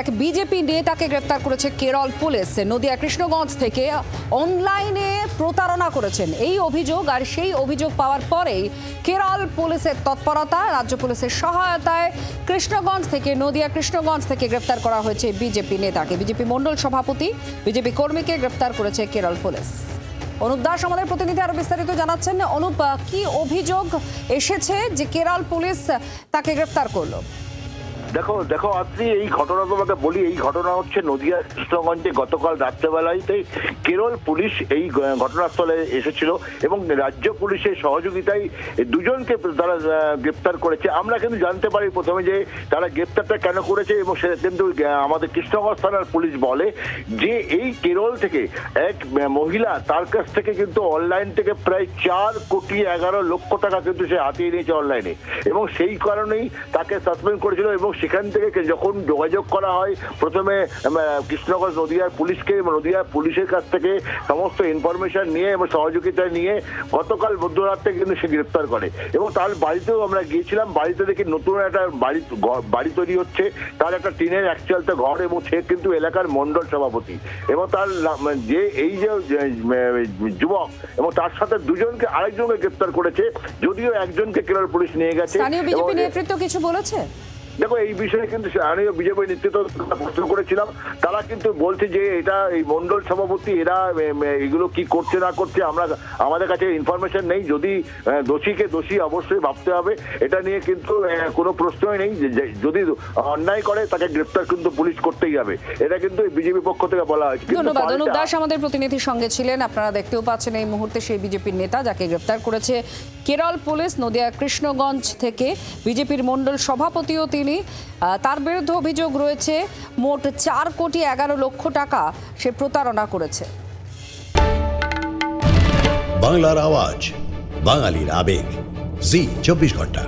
এক বিজেপি নেতাকে গ্রেফতার করেছে কেরল পুলিশ। নদিয়া কৃষ্ণগঞ্জ থেকে অনলাইনে প্রতারণা করেছেন। এই অভিযোগ আর সেই অভিযোগ পাওয়ার পরেই কেরল পুলিশের তৎপরতা, রাজ্য পুলিশের সহায়তায় কৃষ্ণগঞ্জ থেকে, নদিয়া কৃষ্ণগঞ্জ থেকে গ্রেফতার করা হয়েছে বিজেপি নেতাকে। বিজেপি মণ্ডল সভাপতি, বিজেপি কর্মীকে গ্রেফতার করেছে কেরল পুলিশ। অনুপ দাস আমাদের প্রতিনিধি আরও বিস্তারিত জানাচ্ছেন। অনুপ, কি অভিযোগ এসেছে যে কেরল পুলিশ তাকে গ্রেফতার করল? দেখো দেখো, আপনি এই ঘটনা তোমাকে বলি, এই ঘটনা হচ্ছে নদিয়া কৃষ্ণগঞ্জে গতকাল রাত্রেবেলাতে কেরল পুলিশ এই ঘটনাস্থলে এসেছিল এবং রাজ্য পুলিশের সহযোগিতায় দুজনকে তারা গ্রেপ্তার করেছে। আমরা কিন্তু জানতে পারি প্রথমে যে তারা গ্রেপ্তারটা কেন করেছে এবং সেটা কিন্তু আমাদের কৃষ্ণগঞ্জ থানার পুলিশ বলে যে এই কেরল থেকে এক মহিলা তার কাছ থেকে কিন্তু অনলাইন থেকে প্রায় চার কোটি এগারো লক্ষ টাকা কিন্তু সে হাতিয়ে নিয়েছে অনলাইনে এবং সেই কারণেই তাকে সাসপেন্ড করেছিল এবং সেখান থেকে যখন যোগাযোগ করা হয় প্রথমে কৃষ্ণগঞ্জ নদিয়ার পুলিশকে নদিয়ার পুলিশের কাছ থেকে সমস্ত ইনফরমেশন নিয়ে এবং সহযোগিতা নিয়ে গতকাল মধ্যরাত্রে কিন্তু সে গ্রেপ্তার করে। এবং তার বাড়িতেও আমরা গিয়েছিলাম বাড়িতে দেখি নতুন একটা বাড়ি বাড়ি তৈরি হচ্ছে। তার একটা টিনের একচালতে ঘর এবং সে কিন্তু এলাকার মন্ডল সভাপতি। এবং তার যে এই যে যে, যুবক এবং তার সাথে দুজনকে আরেকজনকে গ্রেপ্তার করেছে যদিও একজনকে কেরল পুলিশ নিয়ে গেছে স্থানীয় বিজেপি নেতৃত্ব কিছু বলেছে? দেখো এই বিষয়ে কিন্তু স্থানীয় বিজেপি নেতৃত্ব প্রশ্ন করেছিলাম। তারা কিন্তু বলছে যে এটা এই মন্ডল সভাপতি এরা এগুলো কি করছে না করছে আমরা আমাদের কাছে ইনফরমেশন নেই। যদি দোষীকে দোষী অবশ্যই ভাবতে হবে। এটা নিয়ে কিন্তু কোনো প্রশ্নই নেই। যদি অন্যায় করে তাকে গ্রেপ্তার কিন্তু পুলিশ করতেই হবে এটা কিন্তু বিজেপি পক্ষ থেকে বলা হয়েছে। ধন্যবাদ অনুপ দাস আমাদের প্রতিনিধির সঙ্গে ছিলেন। আপনারা দেখতেও পাচ্ছেন এই মুহূর্তে সেই বিজেপির নেতা যাকে গ্রেপ্তার করেছে কেরল পুলিশ নদিয়া কৃষ্ণগঞ্জ থেকে বিজেপির মণ্ডল সভাপতিও তিনি। তার বিরুদ্ধে অভিযোগ রয়েছে, মোট চার কোটি এগারো লক্ষ টাকা সে প্রতারণা করেছে। বাংলার আওয়াজ, বাঙালির আবেগ। জি, চব্বিশ ঘণ্টা।